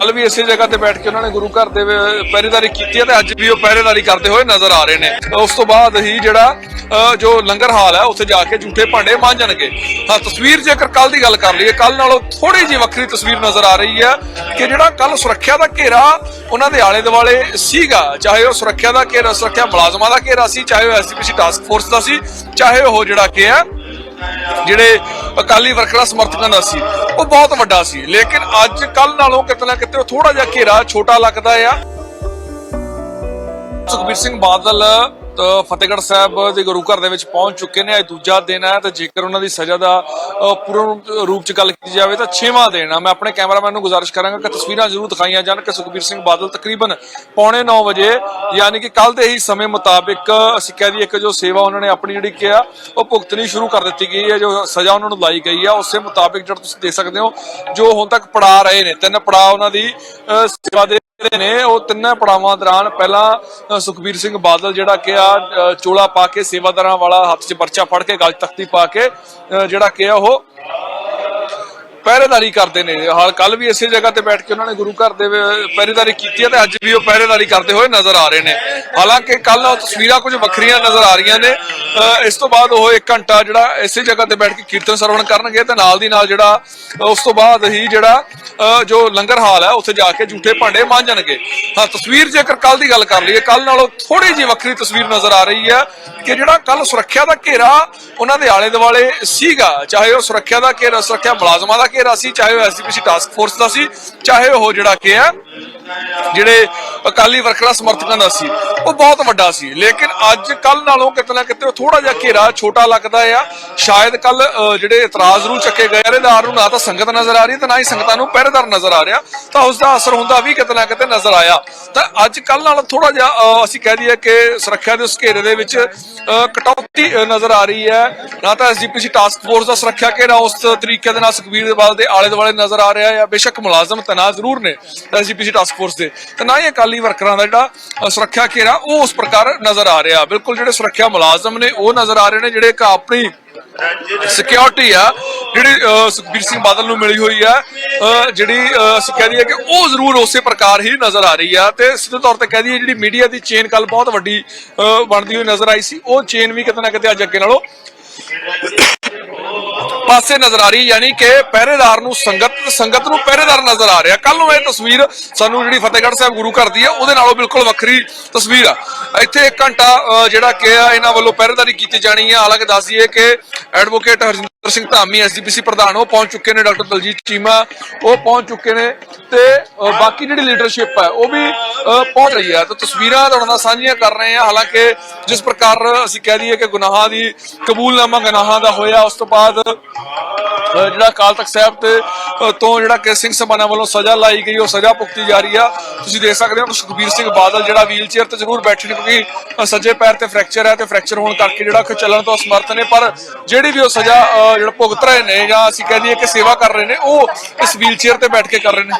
ਕੱਲ ਵੀ ਇਸੇ ਜਗ੍ਹਾ ਤੇ ਬੈਠ ਕੇ ਉਹਨਾਂ ਨੇ ਗੁਰੂ ਘਰ ਦੇ ਪਹਿਰੇਦਾਰੀ ਕੀਤੀ ਹੈ ਤੇ ਅੱਜ ਵੀ ਉਹ ਪਹਿਰੇਦਾਰੀ ਕਰਦੇ ਹੋਏ ਨਜ਼ਰ ਆ ਰਹੇ ਨੇ। ਉਸ ਤੋਂ ਬਾਅਦ ਹੀ ਜਿਹੜਾ ਜੋ ਲੰਗਰ ਹਾਲ ਹੈ, ਉੱਥੇ ਜਾ ਕੇ ਝੂਠੇ ਭਾਂਡੇ ਮਾਂਜਣਗੇ। ਹਾਂ, ਤਸਵੀਰ ਜੇਕਰ ਕੱਲ ਦੀ ਗੱਲ ਕਰ ਲਈਏ ਕੱਲ ਨਾਲੋਂ ਥੋੜੀ ਜਿਹੀ ਵੱਖਰੀ ਤਸਵੀਰ ਨਜ਼ਰ ਆ ਰਹੀ ਹੈ ਕਿ ਜਿਹੜਾ ਕੱਲ ਸੁਰੱਖਿਆ ਦਾ ਘੇਰਾ ਉਹਨਾਂ ਦੇ ਆਲੇ ਦੁਆਲੇ ਸੀਗਾ, ਚਾਹੇ ਉਹ ਸੁਰੱਖਿਆ ਦਾ ਘੇਰਾ, ਸੁਰੱਖਿਆ ਮੁਲਾਜ਼ਮਾਂ ਦਾ ਘੇਰਾ ਸੀ, ਚਾਹੇ ਉਹ ਐਸਪੀਸੀ ਟਾਸਕ ਫੋਰਸ ਦਾ ਸੀ, ਚਾਹੇ ਉਹ ਜਿਹੜਾ ਕਿ ਹੈ, ਜਿਹੜੇ ਅਕਾਲੀ ਵਰਕਰਾਂ ਸਮਰਥਕਾਂ ਦਾ ਸੀ। ਉਹ ਬਹੁਤ ਵੱਡਾ ਸੀ। ਲੇਕਿਨ ਅੱਜ ਕੱਲ ਨਾਲੋਂ ਕਿਤੇ ਨਾ ਕਿਤੇ ਥੋੜਾ ਜਿਹਾ ਘੇਰਾ ਛੋਟਾ ਲੱਗਦਾ ਆ। ਸੁਖਬੀਰ ਸਿੰਘ ਬਾਦਲ ਫਤਿਹਗੜ੍ਹ ਸਾਹਿਬ ਦੇ ਗੁਰੂ ਘਰ ਦੇ ਵਿੱਚ ਪਹੁੰਚ ਚੁੱਕੇ ਨੇ। ਅੱਜ ਦੂਜਾ ਦਿਨ ਹੈ, ਤੇ ਜੇਕਰ ਉਹਨਾਂ ਦੀ ਸਜ਼ਾ ਦਾ ਪੂਰਨ ਰੂਪ ਚ ਗੱਲ ਕੀਤੀ ਜਾਵੇ ਤਾਂ 6ਵਾਂ ਦਿਨ ਆ। ਮੈਂ ਆਪਣੇ ਕੈਮਰਾਮੈਨ ਨੂੰ ਗੁਜ਼ਾਰਿਸ਼ ਕਰਾਂਗਾ ਕਿ ਤਸਵੀਰਾਂ ਜ਼ਰੂਰ ਦਿਖਾਈਆਂ ਜਾਣ ਕਿ ਸੁਖਬੀਰ ਸਿੰਘ ਬਾਦਲ ਤਕਰੀਬਨ ਪੌਣੇ 9 ਵਜੇ, ਯਾਨੀ ਕਿ ਕੱਲ ਦੇ ਹੀ ਸਮੇਂ ਮੁਤਾਬਿਕ, ਅਸੀਂ ਕਹਿ ਦਈਏ ਕਿ ਜੋ ਸੇਵਾ ਉਹਨਾਂ ਨੇ ਆਪਣੀ ਜਿਹੜੀ ਕਿਹਾ, ਉਹ ਭੁਗਤਣੀ ਸ਼ੁਰੂ ਕਰ ਦਿੱਤੀ ਗਈ ਹੈ। ਜੋ ਸਜ਼ਾ ਉਹਨਾਂ ਨੂੰ ਲਾਈ ਗਈ ਆ, ਉਸੇ ਮੁਤਾਬਿਕ ਜਿਹੜਾ ਤੁਸੀਂ ਦੇਖ ਸਕਦੇ ਹੋ, ਜੋ ਹੁਣ ਤੱਕ ਪੜਾ ਰਹੇ ਨੇ, ਤਿੰਨ ਪੜਾਅ ਉਹਨਾਂ ਦੀ ਸੇਵਾ ਦੇ ਜਿਹੜੇ ਨੇ ਉਹ ਤਿੰਨਾਂ ਪੜਾਵਾਂ ਦੌਰਾਨ ਪਹਿਲਾਂ ਸੁਖਬੀਰ ਸਿੰਘ ਬਾਦਲ ਜਿਹੜਾ ਕਿ ਆ ਚੋਲਾ ਪਾ ਕੇ ਸੇਵਾਦਾਰਾਂ ਵਾਲਾ ਹੱਥ 'ਚ ਪਰਚਾ ਫੜ ਕੇ ਗਲ ਤਖਤੀ ਪਾ ਕੇ ਅ, ਜਿਹੜਾ ਕਿ ਆ ਉਹ ਪਹਿਰੇਦਾਰੀ ਕਰਦੇ ਨੇ। ਹਾਲ ਕੱਲ ਵੀ ਇਸੇ ਜਗ੍ਹਾ ਤੇ ਬੈਠ ਕੇ ਉਹਨਾਂ ਨੇ ਗੁਰੂ ਘਰ ਦੇ ਪਹਿਰੇਦਾਰੀ ਕੀਤੀ ਹੈ ਤੇ ਅੱਜ ਵੀ ਉਹ ਪਹਿਰੇਦਾਰੀ ਕਰਦੇ ਹੋਏ ਨਜ਼ਰ ਆ ਰਹੇ ਨੇ। ਹਾਲਾਂਕਿ ਕੱਲ ਉਹ ਤਸਵੀਰਾਂ ਕੁਝ ਵੱਖਰੀਆਂ ਨਜ਼ਰ ਆ ਰਹੀਆਂ ਨੇ। ਇਸ ਤੋਂ ਬਾਅਦ ਉਹ 1 ਘੰਟਾ ਜਿਹੜਾ ਇਸੇ ਜਗ੍ਹਾ ਤੇ ਬੈਠ ਕੇ ਕੀਰਤਨ ਸਰਵਣ ਕਰਨਗੇ ਤੇ ਨਾਲ ਦੀ ਨਾਲ ਜਿਹੜਾ ਉਸ ਤੋਂ ਬਾਅਦ ਹੀ ਜਿਹੜਾ ਅ, ਜੋ ਲੰਗਰ ਹਾਲ ਹੈ ਉੱਥੇ ਜਾ ਕੇ ਝੂਠੇ ਭਾਂਡੇ ਮਾਂਜਣਗੇ। ਹਾਂ ਤਸਵੀਰ ਜੇਕਰ ਕੱਲ ਦੀ ਗੱਲ ਕਰ ਲਈਏ ਕੱਲ ਨਾਲੋਂ ਥੋੜੀ ਜਿਹੀ ਵੱਖਰੀ ਤਸਵੀਰ ਨਜ਼ਰ ਆ ਰਹੀ ਹੈ ਕਿ ਜਿਹੜਾ ਕੱਲ ਸੁਰੱਖਿਆ ਦਾ ਘੇਰਾ ਉਹਨਾਂ ਦੇ ਆਲੇ ਦੁਆਲੇ ਸੀਗਾ ਚਾਹੇ ਉਹ ਸੁਰੱਖਿਆ ਦਾ ਘੇਰਾ ਸੁਰੱਖਿਆ ਮੁਲਾਜ਼ਮਾਂ ਦਾ ਘੇਰਾ ਸੀ ਚਾਹੇ ਉਹ ਐਸਪੀਸੀ ਟਾਸਕ ਫੋਰਸ ਦਾ ਸੀ ਚਾਹੇ ਉਹ ਜਿਹੜਾ ਕਿ ਆ ਜਿਹੜੇ ਅਕਾਲੀ ਵਰਕਰਾਂ ਸਮਰਥਕਾਂ ਦਾ ਸੀ, ਉਹ ਬਹੁਤ ਵੱਡਾ ਸੀ। ਲੇਕਿਨ ਅੱਜ ਕੱਲ ਨਾਲੋਂ ਕਿਤੇ ਨਾ ਕਿਤੇ ਥੋੜਾ ਜਿਹਾ ਘੇਰਾ ਛੋਟਾ ਲੱਗਦਾ ਆ। ਸ਼ਾਇਦ ਕੱਲ ਜਿਹੜੇ ਇਤਰਾਜ਼ ਰੂ ਚੱਕੇ ਗਏ ਪਹਿਰੇਦਾਰ ਨੂੰ ਨਾ ਤਾਂ ਸੰਗਤ ਨਜ਼ਰ ਆ ਰਹੀ, ਤੇ ਨਾ ਹੀ ਸੰਗਤਾਂ ਨੂੰ ਪਹਿਰੇਦਾਰ ਨਜ਼ਰ ਆ ਰਿਹਾ, ਤਾਂ ਉਸ ਦਾ ਅਸਰ ਹੁੰਦਾ ਵੀ ਕਿਤੇ ਨਾ ਕਿਤੇ ਨਜ਼ਰ ਆਇਆ। ਤਾਂ ਅੱਜ ਕੱਲ ਨਾਲ ਥੋੜਾ ਜਿਹਾ ਅਸੀਂ ਕਹਿ ਦਈਏ ਕਿ ਸੁਰੱਖਿਆ ਦੇ ਉਸ ਘੇਰੇ ਦੇ ਵਿੱਚ ਕਟੌਤੀ ਨਜ਼ਰ ਆ ਰਹੀ ਹੈ। ਨਾ ਤਾਂ ਐਸਜੀਪੀਸੀ ਟਾਸਕ ਫੋਰਸ ਦਾ ਸੁਰੱਖਿਆ ਘੇਰਾ ਉਸ ਤਰੀਕੇ ਦੇ ਨਾਲ ਸੁਖਬੀਰ ਦੇ ਬਾਲ ਦੇ ਆਲੇ ਦੁਆਲੇ ਨਜ਼ਰ ਆ ਰਿਹਾ ਹੈ ਬੇਸ਼ੱਕ ਮੁਲਾਜ਼ਮ ਤਨਾਜ਼ ਜ਼ਰੂਰ ਨੇ ਐਸਜੀਪੀਸੀ ਟਾਸਕ ਫੋਰਸ ਦੇ। ਤੇ ਨਾ ਹੀ ਅਕਾਲੀ ਵਰਕਰਾਂ ਦਾ ਜਿਹੜਾ ਸੁਰੱਖਿਆ ਘੇਰਾ ਉਹ ਉਸ ਪ੍ਰਕਾਰ ਨਜ਼ਰ ਆ ਰਿਹਾ। ਬਿਲਕੁਲ ਜਿਹੜੇ ਸੁਰੱਖਿਆ ਮੁਲਾਜ਼ਮ ਨੇ ਉਹ ਨਜ਼ਰ ਆ ਰਹੇ ਨੇ ਜਿਹੜੇ ਇੱਕ ਆਪਣੀ ਸਿਕਿਉਰਿਟੀ ਆ ਜਿਹੜੀ ਸੁਖਬੀਰ ਸਿੰਘ ਬਾਦਲ ਨੂੰ ਮਿਲੀ ਹੋਈ ਆ ਜਿਹੜੀ ਅਸੀਂ ਕਹਿ ਦਈਏ ਕਿ ਉਹ ਜ਼ਰੂਰ ਉਸੇ ਪ੍ਰਕਾਰ ਹੀ ਨਜ਼ਰ ਆ ਰਹੀ ਆ। ਤੇ ਸਿੱਧੇ ਤੌਰ ਤੇ ਕਹਿ ਦਈਏ ਜਿਹੜੀ ਮੀਡੀਆ ਦੀ ਚੇਨ ਕੱਲ ਬਹੁਤ ਵੱਡੀ ਅ, ਬਣਦੀ ਹੋਈ ਨਜ਼ਰ ਆਈ ਸੀ ਉਹ ਚੇਨ ਵੀ ਕਿਤੇ ਨਾ ਕਿਤੇ ਅੱਜ ਅੱਗੇ ਨਾਲੋਂ ਪਾਸੇ ਨਜ਼ਰ ਆ ਰਹੀ ਯਾਨੀ ਕਿ ਪਹਿਰੇਦਾਰ ਨੂੰ ਸੰਗਤ ਸੰਗਤ ਨੂੰ ਪਹਿਰੇਦਾਰ ਨਜ਼ਰ ਆ ਰਿਹਾ। ਕੱਲ ਨੂੰ ਇਹ ਤਸਵੀਰ ਸਾਨੂੰ ਜਿਹੜੀ ਫਤਿਹਗੜ੍ਹ ਸਾਹਿਬ ਗੁਰੂ ਘਰ ਦੀ ਆ ਉਹਦੇ ਨਾਲੋਂ ਬਿਲਕੁਲ ਵੱਖਰੀ ਤਸਵੀਰ ਆ। ਇੱਥੇ 1 ਘੰਟਾ ਅ, ਜਿਹੜਾ ਕਿ ਇਹਨਾਂ ਵੱਲੋਂ ਪਹਿਰੇਦਾਰੀ ਕੀਤੀ ਜਾਣੀ ਹੈ ਹਾਲਾਂਕਿ ਦੱਸ ਦਈਏ ਕਿ ਐਡਵੋਕੇਟ ਹਰਜਿੰਦਰ ਸਿੰਘ ਧਾਮੀ ਐਸਜੀਪੀਸੀ ਪ੍ਰਧਾਨ, ਉਹ ਪਹੁੰਚ ਚੁੱਕੇ ਨੇ ਡਾਕਟਰ ਦਲਜੀਤ ਚੀਮਾ, ਉਹ ਪਹੁੰਚ ਚੁੱਕੇ ਨੇ ਤੇ ਬਾਕੀ ਜਿਹੜੀ ਲੀਡਰਸ਼ਿਪ ਹੈ, ਉਹ ਵੀ ਪਹੁੰਚ ਰਹੀ ਹੈ। ਤਾਂ ਤਸਵੀਰਾਂ ਤੁਹਾਡੇ ਨਾਲ ਸਾਂਝੀਆਂ ਕਰ ਰਹੇ ਹਾਂ। ਹਾਲਾਂਕਿ ਜਿਸ ਪ੍ਰਕਾਰ ਅਸੀਂ ਕਹਿ ਦਈਏ ਕਿ ਗੁਨਾਹਾਂ ਦੀ ਕਬੂਲਨਾਮਾ ਗੁਨਾਹਾਂ ਦਾ ਹੋਇਆ, ਉਸ ਤੋਂ ਬਾਅਦ ਜਿਹੜਾ ਅਕਾਲ ਤਖਤ ਸਾਹਿਬ ਤੇ ਤੋਂ ਜਿਹੜਾ ਕਿ ਸਿੰਘ ਸਭਾਨਾ ਵੱਲੋਂ ਸਜ਼ਾ ਲਾਈ ਗਈ, ਉਹ ਸਜ਼ਾ ਭੁਗਤੀ ਜਾ ਰਹੀ ਆ। ਤੁਸੀਂ ਦੇਖ ਸਕਦੇ ਹੋ ਸੁਖਬੀਰ ਸਿੰਘ ਬਾਦਲ ਜਿਹੜਾ ਵੀਲ ਚੇਅਰ ਤੇ ਜ਼ਰੂਰ ਬੈਠੇ ਨੇ ਕਿਉਂਕਿ, ਅਹ ਸੱਜੇ ਪੈਰ ਤੇ ਫ੍ਰੈਕਚਰ ਹੈ ਤੇ ਫ੍ਰੈਕਚਰ ਹੋਣ ਕਰਕੇ ਜਿਹੜਾ ਕਿ ਚੱਲਣ ਤੋਂ ਅਸਮਰਥ ਨੇ, ਪਰ ਜਿਹੜੀ ਵੀ ਉਹ ਸਜ਼ਾ ਜਿਹੜਾ ਭੁਗਤ ਰਹੇ ਨੇ ਜਾਂ ਅਸੀਂ ਕਹਿ ਦਈਏ ਕਿ ਸੇਵਾ ਕਰ ਰਹੇ ਨੇ, ਉਹ ਇਸ ਵੀਲ ਚੇਅਰ ਤੇ ਬੈਠ ਕੇ ਕਰ ਰਹੇ ਨੇ।